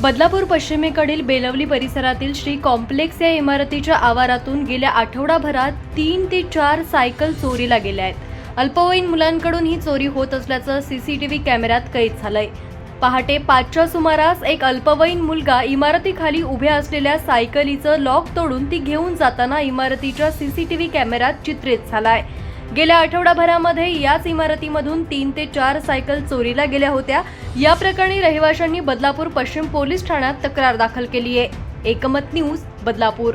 बदलापूर पश्चिमेकडील बेलवली परिसरातील श्री कॉम्प्लेक्स या इमारतीच्या आवारातून गेल्या आठवडाभरात तीन ते चार सायकल चोरीला गेल्या आहेत. अल्पवयीन मुलांकडून ही चोरी होत असल्याचं सी सी टी व्ही कॅमेऱ्यात कैद झालंय. पहाटे पाचच्या सुमारास एक अल्पवयीन मुलगा इमारतीखाली उभ्या असलेल्या सायकलीचं लॉक तोडून ती घेऊन जाताना इमारतीच्या सीसीटीव्ही कॅमेऱ्यात चित्रित झालाय. गेल्या आठवडाभरामध्ये याच इमारतीमधून तीन ते चार सायकल चोरीला गेल्या होत्या. या प्रकरणी रहिवाशांनी बदलापूर पश्चिम पोलीस ठाण्यात तक्रार दाखल केली आहे एकमत न्यूज बदलापूर.